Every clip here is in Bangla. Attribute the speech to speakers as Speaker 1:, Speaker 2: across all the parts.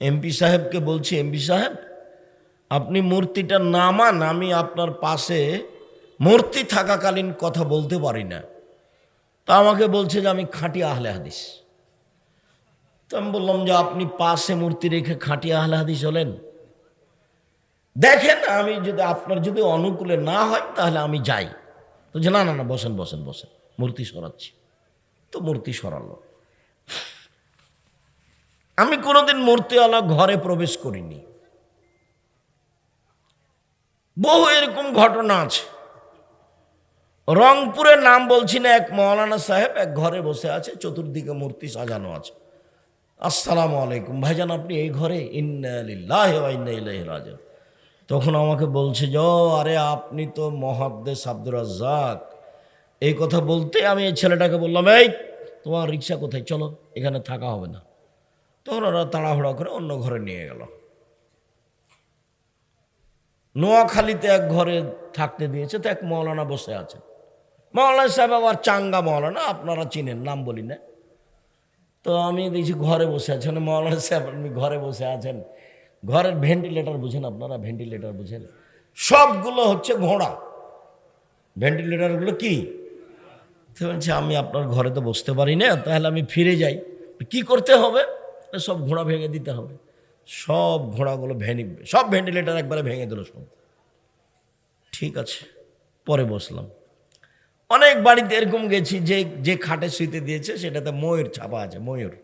Speaker 1: এমপি সাহেবকে বলছি এমপি সাহেব, আপনি মূর্তিটা নামান আমি আপনার পাশে মূর্তি থাকাকালীন কথা বলতে পারি না। তা আমাকে বলছে যে, আমি খাঁটি আহলে হাদিস। তো আমি বললাম যে, আপনি পাশে মূর্তি রেখে খাঁটি আহলে হাদিস হলেন? দেখেন, আমি যদি আপনার যদি অনুকূলে না হয়, তাহলে আমি যাই। তো যে না না না, বসেন বসেন বসেন, মূর্তি সরাচ্ছি। তো মূর্তি সরালো। আমি কোনোদিন মূর্তিওয়ালা ঘরে প্রবেশ করিনি। বহু এরকম ঘটনা আছে। রংপুরের নাম বলছি না এক মৌলানা সাহেব এক ঘরে বসে আছে চতুর্দিকে মূর্তি সাজানো আছে। আসসালামু আলাইকুম ভাইজান আপনি এই ঘরে? ইন্নালিল্লাহ তখন আমাকে বলছে "ও, আরে আপনি তো মহাদ্দেশ আব্দুর রাজ্জাক। এই কথা বলতে আমি এই ছেলেটাকে বললাম এই তোমার রিক্সা কোথায়? চলো এখানে থাকা হবে না। তখন ওরা তাড়াহুড়া করে অন্য ঘরে নিয়ে গেল। নোয়াখালীতে এক ঘরে থাকতে দিয়েছে তো এক মৌলানা বসে আছে মৌলানা সাহেব আবার চাঙ্গা মৌলানা, আপনারা চিনেন, নাম বলি না। তো আমি দেখছি ঘরে বসে আছেন, মৌলানা সাহেব, আপনি ঘরে বসে আছেন। ঘরের ভেন্টিলেটর বুঝেন আপনারা ভেন্টিলেটর বুঝেন। সবগুলো হচ্ছে ঘোড়া। ভেন্টিলেটরগুলো কি? বলছে, আমি আপনার ঘরে তো বসতে পারি না, তাহলে আমি ফিরে যাই। কি করতে হবে? সব ঘোড়া ভেঙে দিতে হবে। সব ঘোড়াগুলো ভেঙে, সব ভেন্টিলেটর একবারে ভেঙে দিল সব। ঠিক আছে, পরে বসলাম। অনেক বাড়িতে এরকম গেছি যে যে খাটে শুইতে দিয়েছে, সেটাতে ময়ূর ছাপা আছে, ময়ূর।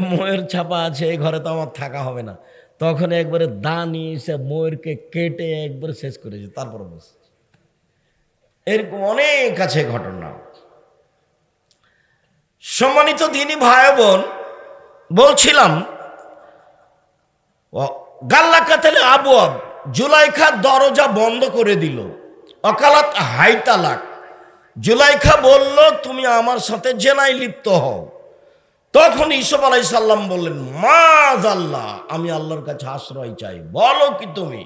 Speaker 1: ময়ূর ছাপা আছে, এই ঘরে তো আমার থাকা হবে না। তখন একবারে দা নিয়ে এসে ময়ূরকে কেটে একবারে শেষ করেছে তারপরে বস এরকম অনেক আছে ঘটনা। সম্মানিত দিনী ভাই বোন বলছিলাম গাল্লা কাতালে আবু আব জুলাইখা দরজা বন্ধ করে দিল। অকালাত হাই তালাক জুলাইখা বলল, তুমি আমার সাথে জেনাই লিপ্ত হও। তখন ইসব আলাই সাল্লাম বললেন মাজ আল্লাহ আমি আল্লাহর কাছে আশ্রয় চাই। বলো কি তুমি?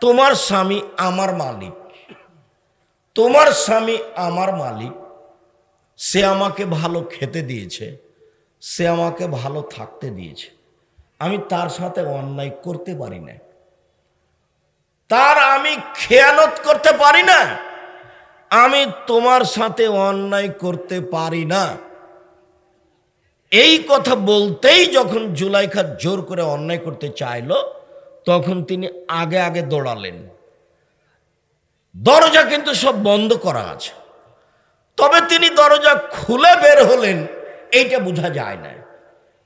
Speaker 1: তোমার স্বামী আমার মালিক। তোমার স্বামী আমার মালিক। সে আমাকে ভালো খেতে দিয়েছে, সে আমাকে ভালো থাকতে দিয়েছে। আমি তার সাথে অন্যায় করতে পারি না তার আমি খেয়ানত করতে পারি না। আমি তোমার সাথে অন্যায় করতে পারি না। এই কথা বলতেই যখন জুলাইখা জোর করে অন্যায় করতে চাইলো, তখন তিনি আগে আগে দৌড়ালেন। দরজা কিন্তু সব বন্ধ করা আছে। তবে তিনি দরজা খুলে বের হলেন, এইটা বোঝা যায় না।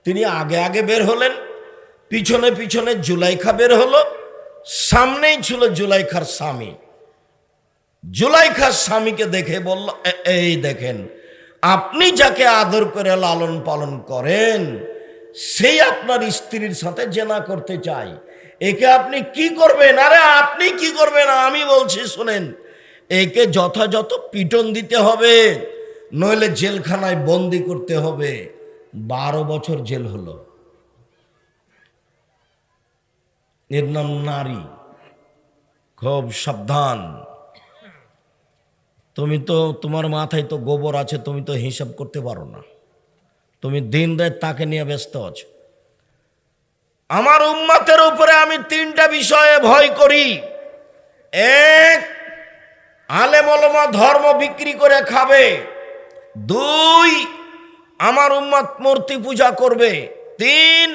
Speaker 1: তিনি আগে আগে বের হলেন, পিছনে পিছনে জুলাইখা বের হলো, সামনেই ছিল জুলাইখার স্বামী। জুলাইখার স্বামীকে দেখে বলল এই দেখেন, আপনি যাকে আদর করে লালন পালন করেন, সেই আপনার স্ত্রীর সাথে জেনা করতে চাই। একে আপনি কি করবেন? আরে, আপনি কি করবেন? আমি বলছি, শুনেন একে যথাযথ পিটন দিতে হবে, নইলে জেলখানায় বন্দি করতে হবে। বারো বছর জেল হলো। এর নাম নারী। খুব সাবধান। তুমি তো, তোমার মাথায় তো গোবর আছে, তুমি তো হিসাব করতে পারো না। তুমি দিন রাত তাকে নিয়ে ব্যস্ত আছো। আমার উম্মাতের উপরে আমি তিনটা বিষয়ে ভয় করি। এক আলেমলমা ধর্ম বিক্রি করে খাবে। দুই, আমার উম্মাত মূর্তি পূজা করবে। তিন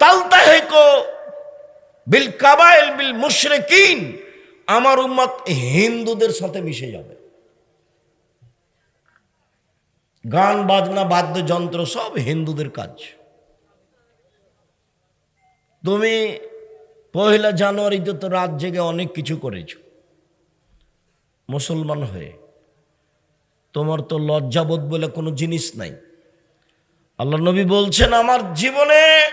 Speaker 1: তালতাহেকো বিল কাবাইল বিল মুশরিকিন, আমার উম্মত হিন্দুদের সাথে মিশে যাবে। গান, বাজনা, বাদ্যযন্ত্র সব হিন্দুদের কাজ। তুমি পহেলা জানুয়ারিতে তো রাত জেগে অনেক কিছু করেছ। মুসলমান হয়ে। তোমার তো লজ্জাবোধ বলে কোনো জিনিস নাই। আল্লাহ নবী বলছেন, আমার জীবনে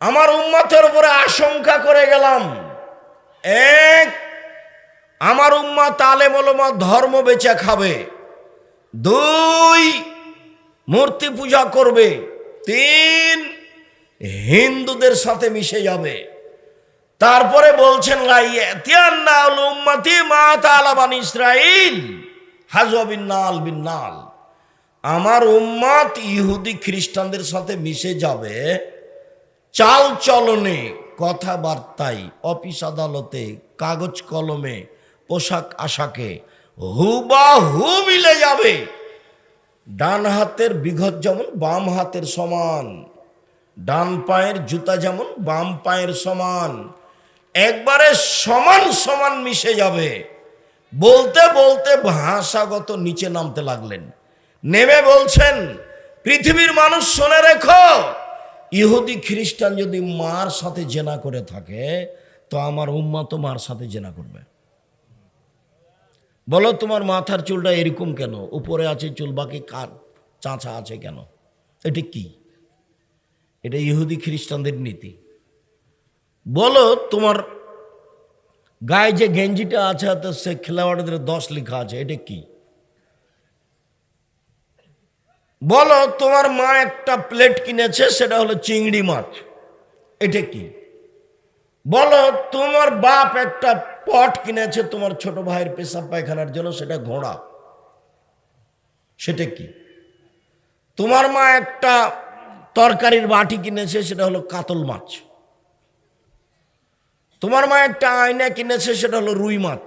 Speaker 1: আমার উম্মাতের উপরে আশঙ্কা করে গেলাম। এক, আমার উম্মা তালে মলমা ধর্ম বেচা খাবে। দুই, মূর্তি পূজা করবে। তিন, হিন্দুদের সাথে মিশে যাবে। তারপরে বলছেন আমার উম্মাত ইহুদি খ্রিস্টানদের সাথে মিশে যাবে, চাল চলনে, কথাবার্তায়, অফিস আদালতে, কাগজ কলমে, পোশাক আশাকে হুবা হু মিলে যাবে। ডান হাতের বিঘত যেমন, বাম হাতের সমান। ডান পায়ের জুতা যেমন, বাম পায়ের সমান। একবারে সমান সমান মিশে যাবে। বলতে বলতে ভাষাগত নিচে নামতে লাগলেন। নেমে বলছেন, পৃথিবীর মানুষ শুনে রেখো, ইহুদি, খ্রিস্টান যদি মার সাথে জেনা করে থাকে, তো আমার উম্মা তো মার সাথে জেনা করবে। বলো, তোমার মাথার চুলটা এরকম কেন? উপরে আছে চুল, বাকি কার চাঁচা আছে কেন? এটা কি? এটা ইহুদি, খ্রিস্টানদের নীতি। বলো, তোমার গায়ে যে গেঞ্জিটা আছে, তো সে খেলোয়াড়দের দশ লেখা আছে, এটা কি? বলো, তোমার মা একটা প্লেট কিনেছে, সেটা হলো চিংড়ি মাছ, এটা কি? বলো, তোমার বাপ একটা পট কিনেছে, তোমার ছোট ভাইয়ের পেশাব পায়খানার জন্য, সেটা ঘোড়া, সেটা কি? তোমার মা একটা তরকারির বাটি কিনেছে, সেটা হলো কাতল মাছ তোমার মা একটা আয়না কিনেছে, সেটা হলো রুই মাছ।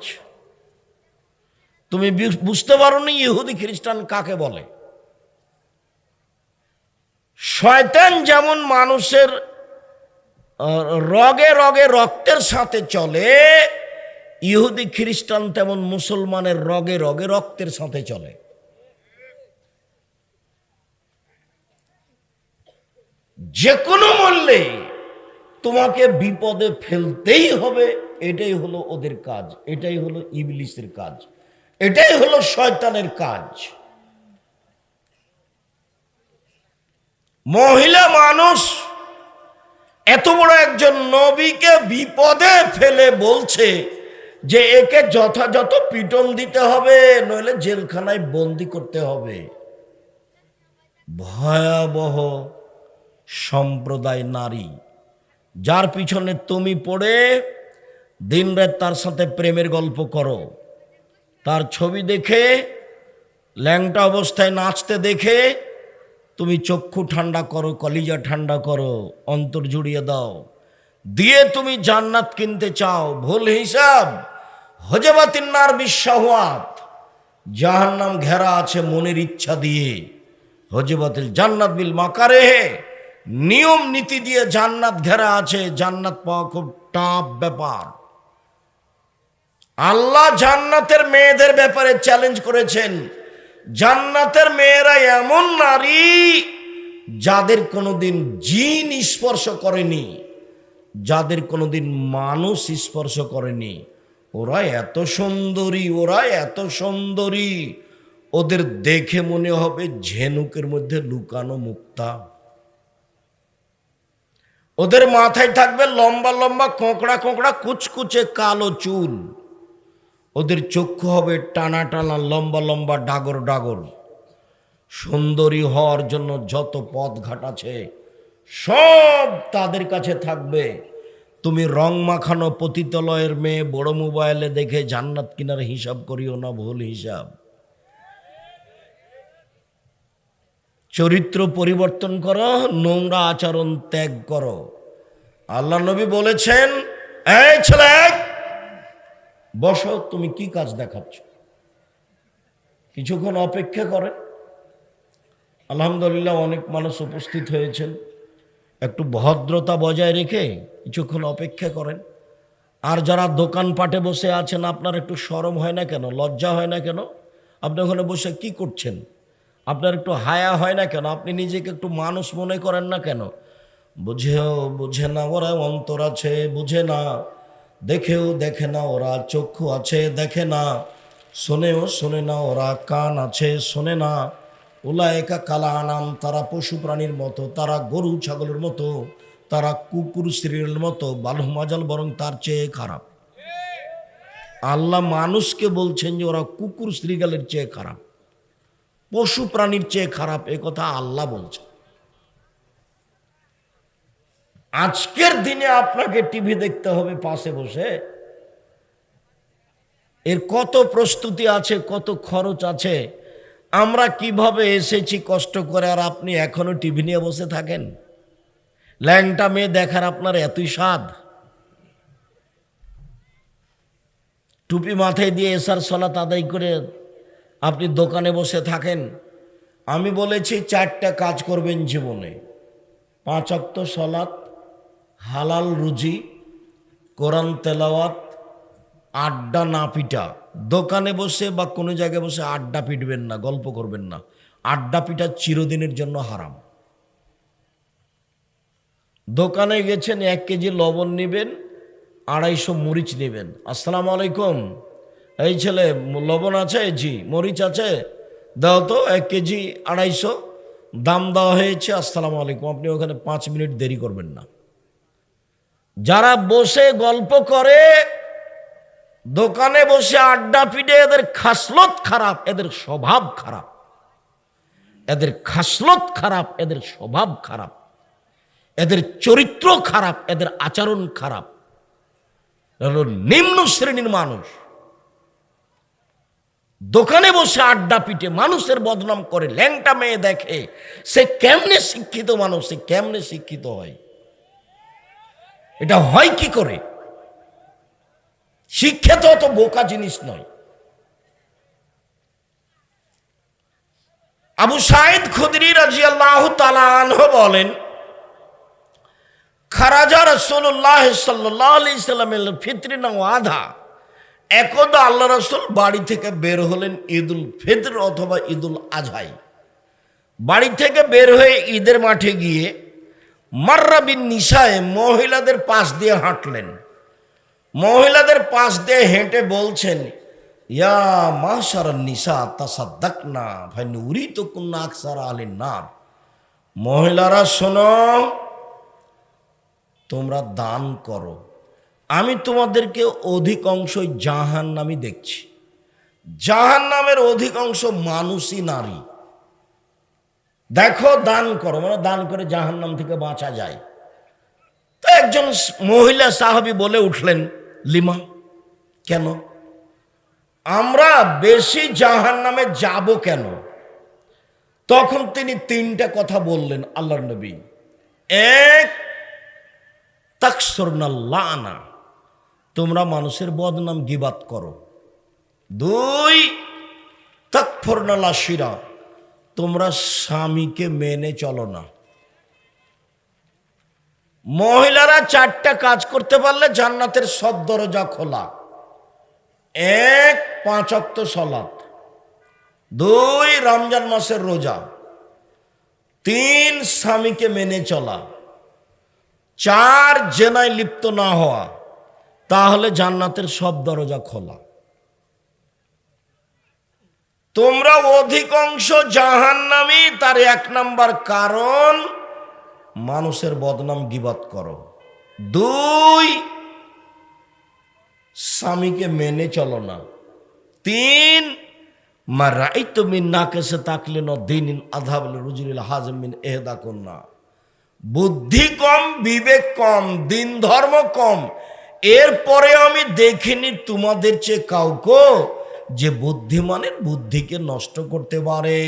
Speaker 1: তুমি বুঝতে পারো নি ইহুদি খ্রিস্টান কাকে বলে। শয়তান যেমন মানুষের রগে রগে রক্তের সাথে চলে, ইহুদি খ্রিস্টান তেমন মুসলমানের রগে রগে রক্তের সাথে চলে। যে কোনো মূল্যে তোমাকে বিপদে ফেলতেই হবে। এটাই হলো ওদের কাজ। এটাই হলো ইবলিসের কাজ। এটাই হলো শয়তানের কাজ। মহিলা মানুষ এত বড় একজন নবীকে বিপদে ফেলে বলছে যে একে যথাযথ পিটন দিতে হবে, নইলে জেলখানায় বন্দি করতে হবে। ভয়াবহ সম্প্রদায় নারী। যার পিছনে তুমি পড়ে দিনরাত তার সাথে প্রেমের গল্প করো। তার ছবি দেখে, ল্যাংটা অবস্থায় নাচতে দেখে, তুমি চক্ষু ঠান্ডা করো, কলিজা ঠান্ডা করো, অন্তর জুড়িয়ে দাও। দিয়ে তুমি জান্নাত কিনতে চাও। ভুল হিসাব হজেবাতিন্নার বিশ্বাহাত জাহান্নাম ঘেরা আছে মনের ইচ্ছা দিয়ে। হজেবাতিল জান্নাত বিল মাকারে নিয়ম নীতি দিয়ে জান্নাত ঘেরা আছে, জান্নাত পাওয়া খুব টাফ ব্যাপার। আল্লাহ জান্নাতের মেয়েদের ব্যাপারে চ্যালেঞ্জ করেছেন। জান্নাতের মেয়েরা এমন নারী যাদের কোনোদিন জিন স্পর্শ করেনি, যাদের কোনোদিন মানুষ স্পর্শ করেনি। ওরা এত সুন্দরী, ওরা এত সুন্দরী। ওদের দেখে মনে হবে ঝেনুকের মধ্যে লুকানো মুক্তা। ওদের মাথায় থাকবে লম্বা লম্বা কোঁকড়া কোঁকড়া কুচকুচে কালো চুল। ওদের চক্ষু হবে টানা টানা লম্বা লম্বা ডাগর ডাগর। সুন্দরী হওয়ার জন্য যত পথ ঘাট আছে, সব তাদের কাছে থাকবে। তুমি রং মাখানো পতিতলয়ের মেয়ে বড় মোবাইলে দেখে জান্নাত কিনার হিসাব করিও না, ভুল হিসাব। চরিত্র পরিবর্তন করো, নোংরা আচরণ ত্যাগ করো। আল্লাহ নবী বলেছেন, এই ছেলে, বসো, তুমি কি কাজ দেখাচ্ছ? কিছুক্ষণ অপেক্ষা করে। আলহামদুলিল্লাহ, অনেক মানুষ উপস্থিত হয়েছেন। একটু ভদ্রতা বজায় রেখে কিছুক্ষণ অপেক্ষা করেন। আর যারা দোকানপাটে বসে আছেন, আপনার একটু সরম হয় না কেন? লজ্জা হয় না কেন? আপনি ওখানে বসে কি করছেন? আপনার একটু হায়া হয় না কেন? আপনি নিজেকে একটু মানুষ মনে করেন না কেন? বুঝেও বুঝে না, ওরা অন্তর আছে, বুঝে না। দেখেও দেখে না, ওরা চক্ষু আছে, দেখে না। শোনেও শোনে না, ওরা কান আছে, শোনে না। ওলা একা কালা আনাম তারা পশু প্রাণীর মতো, তারা গরু ছাগলের মতো, তারা কুকুর স্ত্রীর মতো বালু মাজাল বরং তার চেয়ে খারাপ। আল্লাহ মানুষকে বলছেন যে ওরা কুকুর শ্রীগালের চেয়ে খারাপ। পশু প্রাণীর চেয়ে খারাপ, এ কথা আল্লাহ বলছে আজকের দিনে আপনাকে টিভি দেখতে হবে পাশে বসে। এর কত প্রস্তুতি আছে, কত খরচ আছে, আমরা কীভাবে এসেছি কষ্ট করে আর আপনি এখনও টিভি নিয়ে বসে থাকেন? ল্যাংটা মেয়ে দেখার আপনার এতই স্বাদ। টুপি মাথায় দিয়ে এসার সলাত আদায় করে আপনি দোকানে বসে থাকেন। আমি বলেছি, চারটা কাজ করবেন জীবনে। পাঁচ অক্ত সলাত হালাল রুজি, কোরআন তেলাওয়াত, আড্ডা না পিটা। দোকানে বসে বা কোনো জায়গায় বসে আড্ডা পিটবেন না, গল্প করবেন না। আড্ডা পিটা চিরদিনের জন্য হারাম। দোকানে গেছেন, এক কেজি লবণ নেবেন, আড়াইশো মরিচ নেবেন। আসসালামু আলাইকুম। এই ছেলে লবণ আছে জি, মরিচ আছে, দাও তো এক কেজি আড়াইশো। দাম দেওয়া হয়েছে, আসসালামু আলাইকুম। আপনি ওখানে পাঁচ মিনিট দেরি করবেন না। যারা বসে গল্প করে, দোকানে বসে আড্ডা পিটে, এদের খাসলত খারাপ, এদের স্বভাব খারাপ। এদের খাসলত খারাপ, এদের স্বভাব খারাপ। এদের চরিত্র খারাপ, এদের আচরণ খারাপ। নিম্ন শ্রেণির মানুষ দোকানে বসে আড্ডা পিটে মানুষের বদনাম করে, ল্যাংটা মেয়ে দেখে, সে কেমনে শিক্ষিত মানুষ, সে কেমনে শিক্ষিত হয়? এটা হয় কি করে? শিক্ষা তো অত বোকা জিনিস নয়। আবু সাইদ খুদরি রাজি আল্লাহ তালাহ বলেন, খারাজা রসুল্লাহ সাল্লাহ আলি সাল্লামের ফিতরি না আধা। একদা আল্লাহ রসুল বাড়ি থেকে বের হলেন ঈদুল ফিতর অথবা ঈদুল আজহাই। বাড়ি থেকে বের হয়ে ঈদের মাঠে গিয়ে মার্রাবিন নিশায় মহিলাদের পাশ দিয়ে হাঁটলেন। মহিলাদের পাশ দিয়ে হেঁটে বলছেন, ইয়া মাসার নিশা তাসাদ্দাক না ভাই নুরি তো কুন্না আকসার আলী নার। মহিলারা, শোনো, তোমরা দান করো। আমি তোমাদেরকে অধিকাংশ জাহান নামি দেখছি। জাহান নামের অধিকাংশ মানুষই নারী। দেখো, দান করো মানে দান করে জাহান নাম থেকে বাঁচা যায়। তো একজন মহিলা সাহাবি বলে উঠলেন, লিমা, কেন? আমরা বেশি জাহান নামে যাব কেন? তখন তিনি তিনটা কথা বললেন আল্লাহর নবী। এক তাকসরনাল্লানা তোমরা মানুষের বদনাম গিবাত করো। দুই তাকফরনাল্লা শিরা তোমরা স্বামীকে মেনে চলো না। মহিলারা চারটা কাজ করতে পারলে জান্নাতের সব দরজা খোলা। এক, পাঁচ অক্ত সলাৎ দুই, রমজান মাসের রোজা। তিন, স্বামীকে মেনে চলা। চার, জেনায় লিপ্ত না হওয়া। তাহলে জান্নাতের সব দরজা খোলা। তোমরা অধিকাংশ জাহান্নামি, তার এক নাম্বার কারণ মানুষের বদনাম গিবাত করো। দুই, স্বামীকে মেনে চলো না। তিন মারাই তুমি না কেসে তাকলে ন দিন আধাবল রুজুল হাজমিন এহদা কন্যা বুদ্ধি কম, বিবেক কম, দিন ধর্ম কম এরপরে আমি দেখিনি তোমাদের চেয়ে কাউকে যে বুদ্ধিমানের বুদ্ধিকে নষ্ট করতে পারে।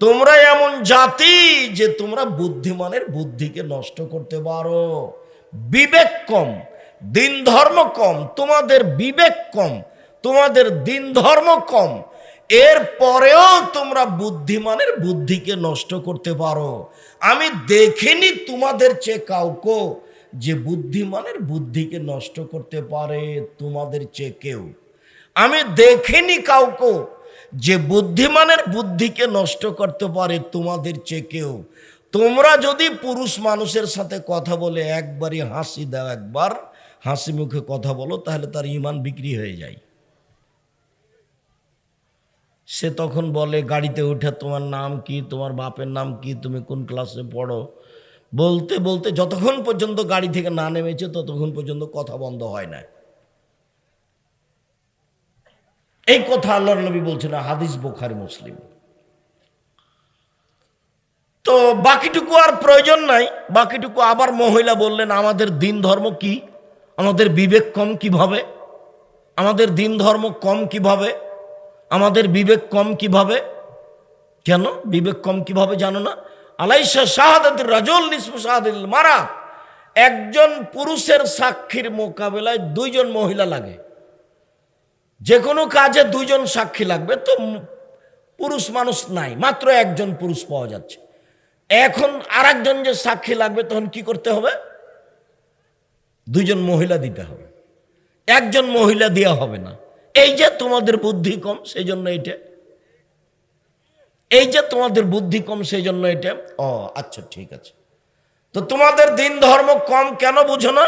Speaker 1: তোমরা এমন জাতি যে তোমরা বুদ্ধিমানের বুদ্ধিকে নষ্ট করতে পারো। বিবেক কম, দিন ধর্ম কম, তোমাদের বিবেক কম, তোমাদের দিন ধর্ম কম। এর পরেও তোমরা বুদ্ধিমানের বুদ্ধিকে নষ্ট করতে পারো। আমি দেখিনি তোমাদের চেয়ে কাউকে যে বুদ্ধিমানের বুদ্ধিকে নষ্ট করতে পারে তোমাদের চেয়ে কেউ। আমি দেখিনি কাউকে যে বুদ্ধিমানের বুদ্ধিকে নষ্ট করতে পারে তোমাদের চেয়ে কেউ। তোমরা যদি পুরুষ মানুষের সাথে কথা বলে একবারই হাসি দাও একবার, হাসি মুখে কথা বলো, তাহলে তার ইমান বিক্রি হয়ে যায়। সে তখন বলে, গাড়িতে উঠে তোমার নাম কি? তোমার বাপের নাম কি? তুমি কোন ক্লাসে পড়ো? বলতে বলতে যতক্ষণ পর্যন্ত গাড়ি থেকে না নেমেছে, ততক্ষণ পর্যন্ত কথা বন্ধ হয় না। এই কথা আল্লাহর নবী বলছেন, হাদিস বোখারি, মুসলিম। তো বাকিটুকু আর প্রয়োজন নাই, বাকিটুকু আবার মহিলা বললেন, আমাদের দিন ধর্ম কি? আমাদের বিবেক কম কীভাবে? আমাদের দিন ধর্ম কম কীভাবে? আমাদের বিবেক কম কীভাবে? কেন? বিবেক কম কীভাবে জানো না? আলাইসা শাহাদাত রাজল, নিসফু শাহাদিল মারা। একজন পুরুষের সাক্ষীর মোকাবেলায় দুইজন মহিলা লাগে। যে কোনো কাজে দুইজন সাক্ষী লাগবে, তো পুরুষ মানুষ নাই, মাত্র একজন পুরুষ পাওয়া যাচ্ছে। এখন আর যে সাক্ষী লাগবে, তখন কি করতে হবে? দুইজন মহিলা দিতে হবে। একজন মহিলা দেওয়া হবে না। এই যে তোমাদের বুদ্ধি কম সেই জন্য এটা এই যে তোমাদের বুদ্ধি কম সেই জন্য এটা, ও আচ্ছা ঠিক আছে। তো তোমাদের দিন ধর্ম কম কেন বুঝো না?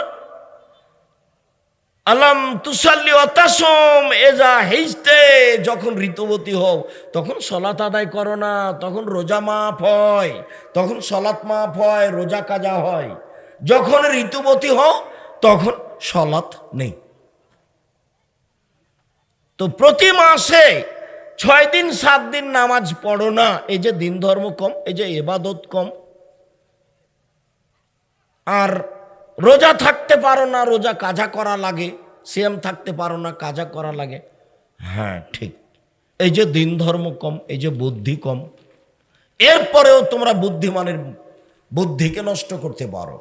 Speaker 1: আলাম তুসাল্লি অতাসম এজা হেইস্তে যখন ঋতুবতী হও, তখন সলাত আদায় করো না, তখন রোজা মাফ হয়, তখন সলাত মাফ হয়, রোজা কাজা হয়। যখন ঋতুবতী হও, তখন সলাত নেই। তো প্রতি মাসে ছয় দিন, সাত দিন নামাজ পড়ো না। এই যে দিন ধর্ম কম, এই যে এবাদত কম। আর রোজা থাকতে পারো না, রোজা কাজা করা লাগে সিএম থাকতে পারো না, কাজা করা লাগে। হ্যাঁ ঠিক। এই যে দিন ধর্ম কম, এই যে বুদ্ধি কম, এরপরেও তোমরা বুদ্ধিমানের বুদ্ধিকে নষ্ট করতে পারো।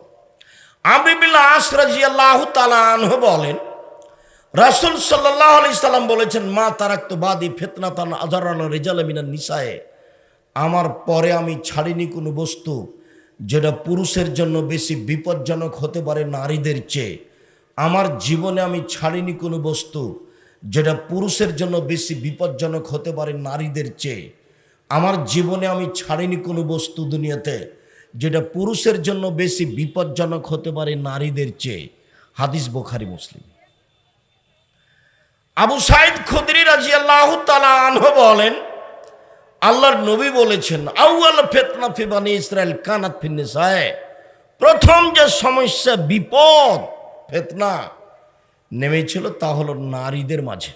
Speaker 1: আমিবিল্লা আসরাজি আল্লাহ তালাহ বলেন রাসুল সাল্লাহ আলি সাল্লাম বলেছেন, মা তারাক্ত বাদি ফেতনাতান আজারাল রেজাল মিনার নিসায়ে। আমার পরে আমি ছাড়িনি কোনো বস্তু যেটা পুরুষের জন্য বেশি বিপজ্জনক হতে পারে নারীদের চেয়ে। আমার জীবনে আমি ছাড়িনি কোনো বস্তু যেটা পুরুষের জন্য বেশি বিপজ্জনক হতে পারে নারীদের চেয়ে। আমার জীবনে আমি ছাড়িনি কোনো বস্তু দুনিয়াতে যেটা পুরুষের জন্য বেশি বিপজ্জনক হতে পারে নারীদের চেয়ে। হাদিস বোখারি, মুসলিম। আবু সাইদ খুদরি রাজি আল্লাহ আনহ বলেন, আল্লাহর নবী বলেছেন, আউয়াল ফেতনা ফিবানি ইসরায়েল কানাত ফিন্নিসায় প্রথম যে সমস্যা, বিপদ, ফেতনা নেমেছিল তা হলো নারীদের মাঝে।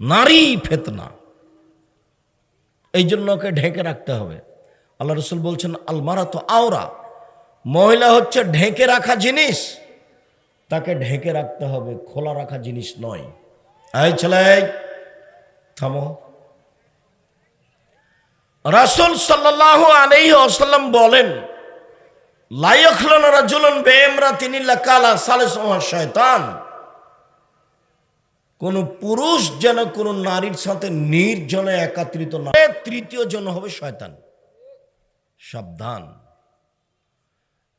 Speaker 1: নারী ফেতনা। এই জন্য ওকে ঢেকে রাখতে হবে। আল্লাহ রসুল বলছেন আলমারা তো আওরা। মহিলা হচ্ছে ঢেকে রাখা জিনিস, তাকে ঢেকে রাখতে হবে, খোলা রাখা জিনিস নয়। এই ছেলে, থামো। রাসুল সাল্লাহ আলাইহি আসাল্লাম বলেন লাইখলন রাজুলন বেমরা তিনি কালা সালেস শয়তান। কোন পুরুষ যেন কোন নারীর সাথে নির্জনে একাত্রিত না। তৃতীয় জন হবে শয়তান। সাবধান।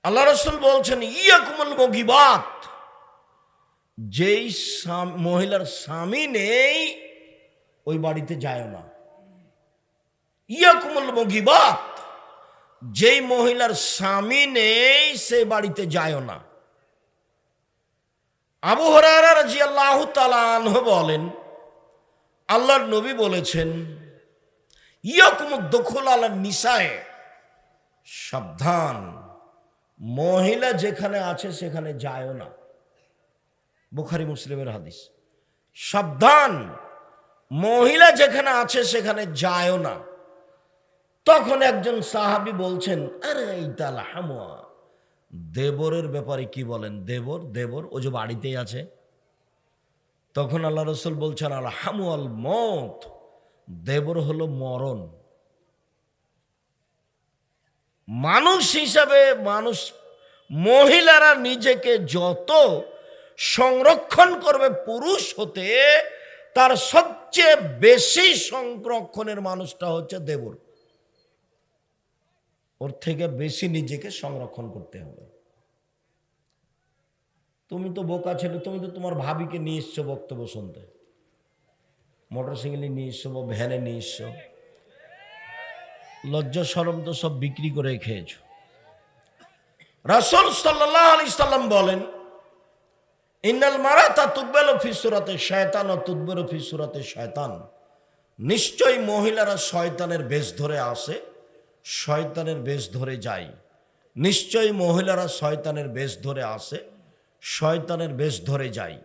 Speaker 1: আল্লাহ রসুল বলছেন, ইয়াকুমুল মগিবাত। যেই মহিলার স্বামী নেই, ওই বাড়িতে যায় না। ইয়াকুমুল মগিবাত, যেই মহিলার স্বামী নেই, সে বাড়িতে যায় না। আবু হরারা রাজি আল্লাহ তালাহ বলেন, আল্লাহর নবী বলেছেন, ইয়াকুম দখল আলা নিসায়, সাবধান। মহিলা যেখানে আছে সেখানে যায় না। বুখারি মুসলিমের হাদিস। সাবধান, মহিলা যেখানে আছে সেখানে যায়ও না। তখন একজন সাহাবি বলছেন, আরে এইতাল হামুয়া দেবরের ব্যাপারে কি বলেন? দেবর দেবর, ও যে বাড়িতেই আছে। তখন আল্লাহ রসুল বলছেন, আল হামুয়াল মত দেবর হলো মরণ। মানুষ হিসাবে মানুষ, মহিলারা নিজেকে যত সংরক্ষণ করবে পুরুষ হতে, তার সবচেয়ে বেশি সংরক্ষণের মানুষটা হচ্ছে দেবর। ওর থেকে বেশি নিজেকে সংরক্ষণ করতে হবে। তুমি তো বোকা ছেলে, তুমি তো তোমার ভাবিকে নিয়ে এসছো বক্তব্য শুনতে। মোটর সাইকেলে নিয়ে এসছো বা ভ্যানে নিয়ে এসছো। লজ্জা সরম তো সব বিক্রি করে খেয়েছো। রাসুল সাল্লাহ আলি সাল্লাম বলেন ইন্নাল মারাতা তুকবেল ফিসুরাতে শয়তান ও তুকবেল ফিসুরাতে শয়তান। নিশ্চয়ই মহিলারা শয়তানের বেশ ধরে আসে, শয়তানের বেশ ধরে যায়। নিশ্চয়ই মহিলারা শয়তানের বেশ ধরে আসে, শয়তানের বেশ ধরে যায়।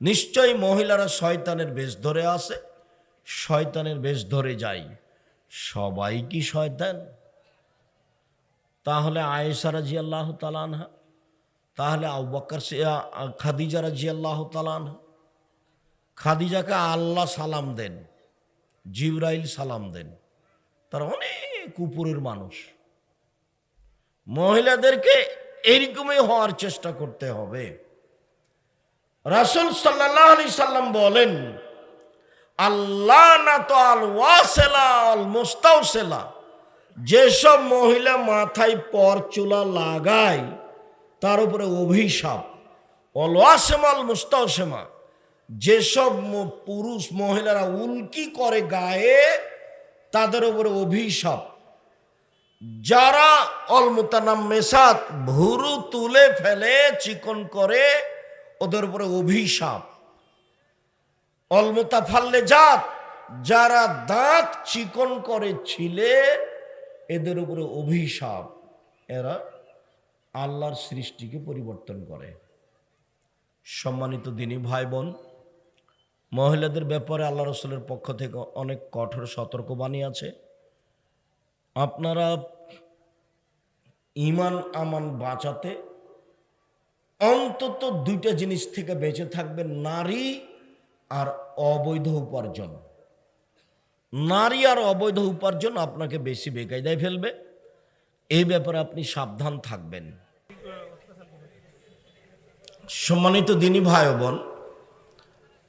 Speaker 1: নিশ্চয়ই মহিলারা শয়তানের বেশ ধরে আসে, শয়তানের বেশ ধরে যায়। সবাই কি শয়তান? তাহলে আয়েশা রাজি আল্লাহ তালানহা তাহলে আবু বকর খাদিজা রাজি আল্লাহ তালানহা খাদিজাকে আল্লাহ সালাম দেন, জিব্রাইল সালাম দেন। তারা অনেক উপরের মানুষ। মহিলাদেরকে এইরকমই হওয়ার চেষ্টা করতে হবে। রাসুল সাল্লাহ আলি সাল্লাম বলেন, আল্লাহ না তো আল ওয়াসেলা, আল মোস্তাউসেলা যেসব মহিলা মাথায় পর চুলা লাগায় তার উপরে অভিশাপ। অলওয়াসেমাল মুস্তাউসেমা যেসব পুরুষ মহিলারা উল্কি করে গায়ে, তাদের উপরে অভিশাপ। যারা অলমুতানাম মেসাত, ভুরু তুলে ফেলে, চিকন করে, ওদের উপরে অভিশাপ। অলমুতা ফাললে জাত যারা দাঁত চিকন করে ছিলে এদের উপরে অভিশাপ। এরা আল্লাহর সৃষ্টিকে পরিবর্তন করে। সম্মানিত দিনী ভাই বোন মহিলাদের ব্যাপারে আল্লাহ রসুলের পক্ষ থেকে অনেক কঠোর সতর্কবাণী আছে। আপনারা ইমান আমান বাঁচাতে অন্তত দুইটা জিনিস থেকে বেঁচে থাকবেন, নারী আর অবৈধ উপার্জন। নারী আর অবৈধ উপার্জন আপনাকে বেশি বেকায়দায় ফেলবে। এই ব্যাপারে আপনি সাবধান থাকবেন। সম্মানিত দিনী ভাই বোন,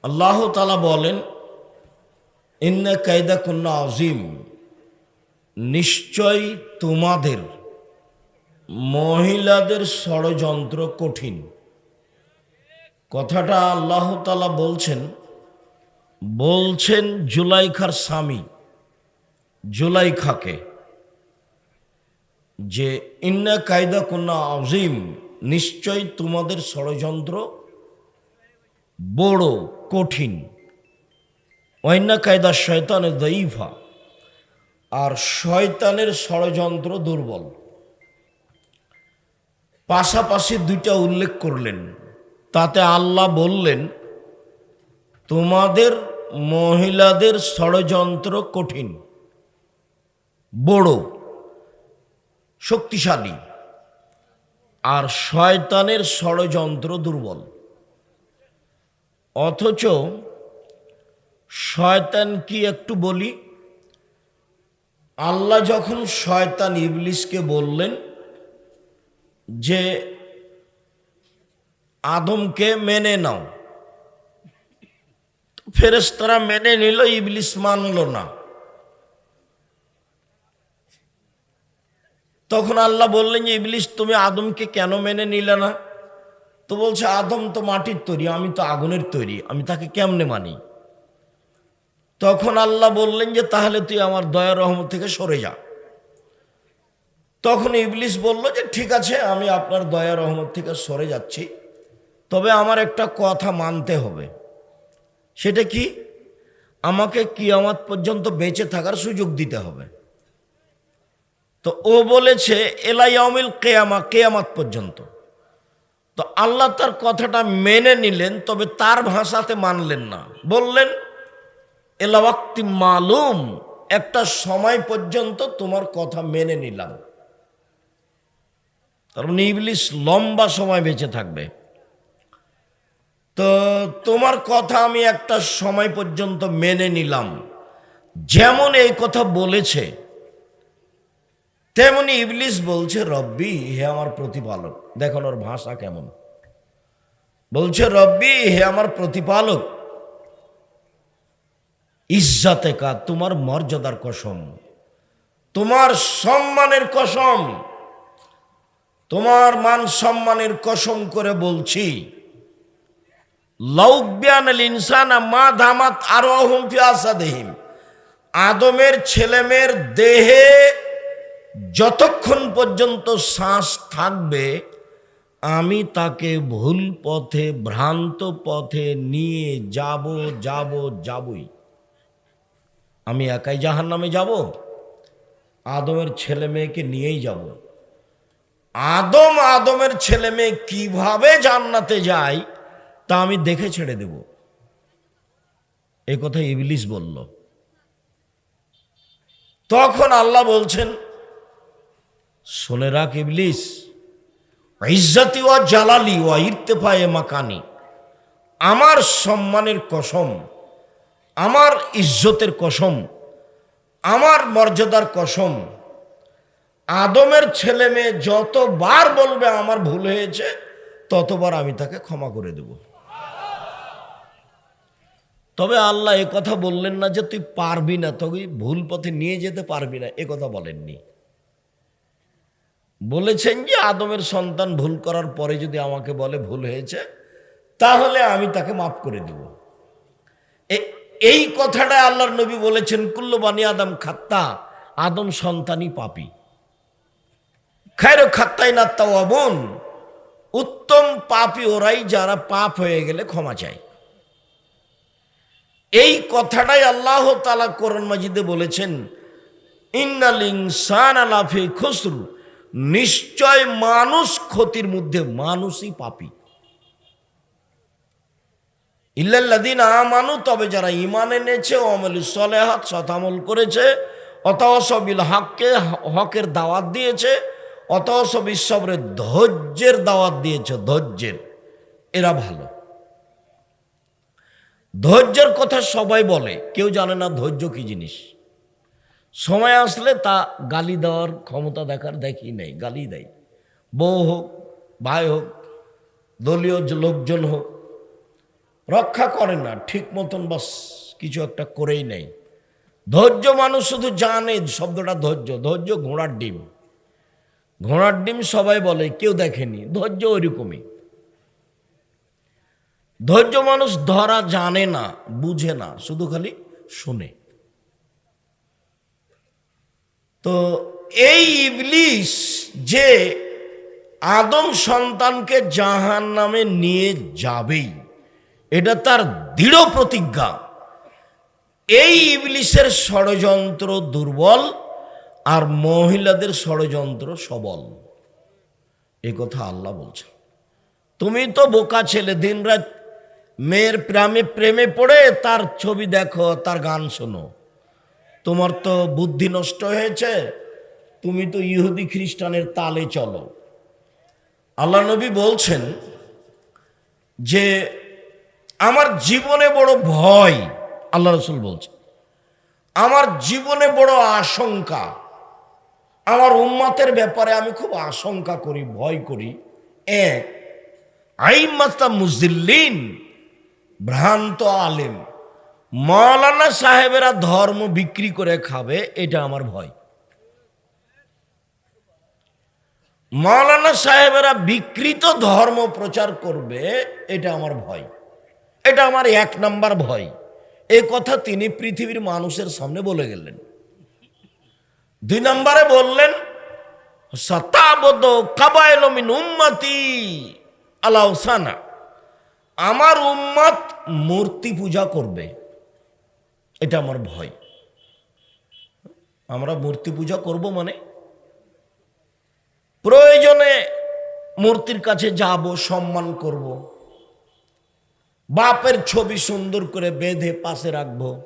Speaker 1: আল্লাহ তালা বলেন, ইন্না কায়দা কন্যা আজিম নিশ্চয় তোমাদের মহিলাদের ষড়যন্ত্র কঠিন। কথাটা আল্লাহ তালা বলছেন বলছেন জুলাইখার স্বামী জুলাইখাকে, যে ইন্না কায়দা কন্যা আজিম নিশ্চয় তোমাদের ষড়যন্ত্র বড় কঠিন। অন্যা কায়দা শয়তানের দইফা আর শয়তানের ষড়যন্ত্র দুর্বল। পাশাপাশি দুইটা উল্লেখ করলেন। তাতে আল্লাহ বললেন, তোমাদের মহিলাদের ষড়যন্ত্র কঠিন, বড়, শক্তিশালী। আর শয়তানের ষড়যন্ত্র দুর্বল। অথচ শয়তান কি একটু বলি, আল্লাহ যখন শয়তান ইবলিসকে বললেন যে, আদমকে মেনে নাও। ফেরেস্তারা মেনে নিল, ইবলিস মানল না। তখন আল্লাহ বললেন যে ইবলিশ তুমি আদমকে কেন মেনে নিলে না? তো বলছে, আদম তো মাটির তৈরি, আমি তো আগুনের তৈরি, আমি তাকে কেমনে মানি? তখন আল্লাহ বললেন যে, তাহলে তুই আমার দয়া রহমত থেকে সরে যা। তখন ইবলিস বলল যে, ঠিক আছে, আমি আপনার দয়া রহমত থেকে সরে যাচ্ছি। তবে আমার একটা কথা মানতে হবে। সেটা কি? আমাকে কিয়ামাত পর্যন্ত বেঁচে থাকার সুযোগ দিতে হবে। তো ও বলেছে এলাইয়ামিল কেয়ামা, কেয়ামাত পর্যন্ত। তো আল্লাহ তার কথাটা মেনে নিলেন, তবে তার ভাষাতে মানলেন না। বললেন এলাওয়াক্তি মালুম, একটা সময় পর্যন্ত তোমার কথা মেনে নিলাম। তার মানে ইবলিস লম্বা সময় বেঁচে থাকবে। তো তোমার কথা আমি একটা সময় পর্যন্ত মেনে নিলাম। যেমন এই কথা বলেছে তেমনি ইবলিস বলছে, রব্বি, হে আমার প্রতিপালক। দেখুন ওর ভাষা কেমন। বলছে, রব্বি, হে আমার প্রতিপালক, ইজ্জাতে কা, তোমার মর্যাদার কসম, তোমার সম্মানের কসম, তোমার মান সম্মানের কসম করে বলছি আদমের ছেলেমেয়ের দেহে যতক্ষণ পর্যন্ত শ্বাস থাকবে, আমি তাকে ভুল পথে, ভ্রান্ত পথে নিয়ে যাব যাব, যাবই। আমি একাই জাহান নামে যাব, আদমের ছেলে মেয়েকে নিয়েই যাব। আদম আদমের ছেলে মেয়ে কীভাবে জান্নাতে যায়, তা আমি দেখে ছেড়ে দেব। এই কথা ইবলিস বলল। তখন আল্লাহ বলছেন শুনে রাখ ইবলিস। ইজ্জতি ওয়া জালালি ওয়া ইর্তেফায়ে মাকানি। আমার সম্মানের কসম, আমার ইজ্জতের কসম, আমার মর্যাদার কসম, আদমের ছেলে মেয়ে যতবার বলবে আমার ভুল হয়েছে, ততবার আমি তাকে ক্ষমা করে দেব। তবে আল্লাহ কথা বললেন না যে তুই পারবি না তোকে ভুল পথে নিয়ে যেতে পারবি না কথা বলেননি। বলেছেন যে আদমের সন্তান ভুল করার পরে যদি আমাকে বলে ভুল হয়েছে, তাহলে আমি তাকে মাফ করে দেব। এই কথাটা আল্লাহর নবী বলেছেন কুল্লবানি আদম খাত্তা, আদম সন্তানই পাপি। খায়রো খাত্তাই না তাওয়াবুন, উত্তম পাপি ওরাই যারা পাপ হয়ে গেলে ক্ষমা চায়। এই কথাটাই আল্লাহ তালা কোরআন মাজিদে বলেছেন, ইন্নাল ইনসান আলাফি খসরু নিশ্চয় মানুষ ক্ষতির মধ্যে মানুষই পাপি। ইল্লাল্লাদিন আমানু, তবে যারা ইমান এনেছে অমল সলেহাত সতামল করেছে অতসবিল হককে, হকের দাওয়াত দিয়েছে অতস বিশ্বরে ধৈর্যের দাওয়াত দিয়েছে, ধৈর্যের। এরা ভালো। ধৈর্যের কথা সবাই বলে, কেউ জানে না ধৈর্য কি জিনিস। সময় আসলে তা গালি দেওয়ার ক্ষমতা দেখার দেখি নেই, গালি দেয় বউ হোক, ভাই হোক, দলীয় লোকজন হোক, রক্ষা করে না, ঠিক মতন বাস কিছু একটা করেই নেই। ধৈর্য মানুষ শুধু জানে শব্দটা ধৈর্য ধৈর্য ঘোড়ার ডিম। ঘোড়ার ডিম সবাই বলে, কেউ দেখেনি, ধৈর্য ওইরকমই। ধৈর্য মানুষ ধরা জানে না, বুঝে না, শুধু খালি শুনে। তো এই ইবলিস যে আদম সন্তানকে জাহান নামে নিয়ে যাবেই, এটা তার দৃঢ় প্রতিজ্ঞা। এই ইবলিসের ষড়যন্ত্র দুর্বল আর মহিলাদের ষড়যন্ত্র সবল। এ কথা আল্লাহ বলছে তুমি তো বোকা ছেলে, দিনরাত মেয়ের প্রেমে প্রেমে পড়ে তার ছবি দেখো, তার গান শোনো। তোমার তো বুদ্ধি নষ্ট হয়েছে, তুমি তো ইহুদি খ্রিস্টানের তালে চলো। আল্লাহ নবী বলছেন যে, আমার জীবনে বড় ভয়, আল্লাহ রসুল বলছে আমার জীবনে বড় আশঙ্কা, আমার উম্মাতের ব্যাপারে আমি খুব আশঙ্কা করি, ভয় করি। এক আইমাস্তা মুজিল্লিন ভ্রান্ত আলেম। মৌলানা সাহেবেরা ধর্ম বিক্রি করে খাবে, এটা আমার ভয়। মৌলানা সাহেবেরা বিকৃত ধর্ম প্রচার করবে, এটা আমার ভয়। এটা আমার এক নাম্বার ভয়। এ কথা তিনি পৃথিবীর মানুষের সামনে বলে গেলেন। দুই নম্বরে বললেন উম্মতি আলাউসানা। আমার উম্মত মূর্তি পূজা করবে। এটা আমার ভয়। আমরা মূর্তি পূজা করব মানে? প্রয়োজনে মূর্তির কাছে যাব, সম্মান করব। বাপের ছবি সুন্দর করে বেঁধে পাশে রাখব।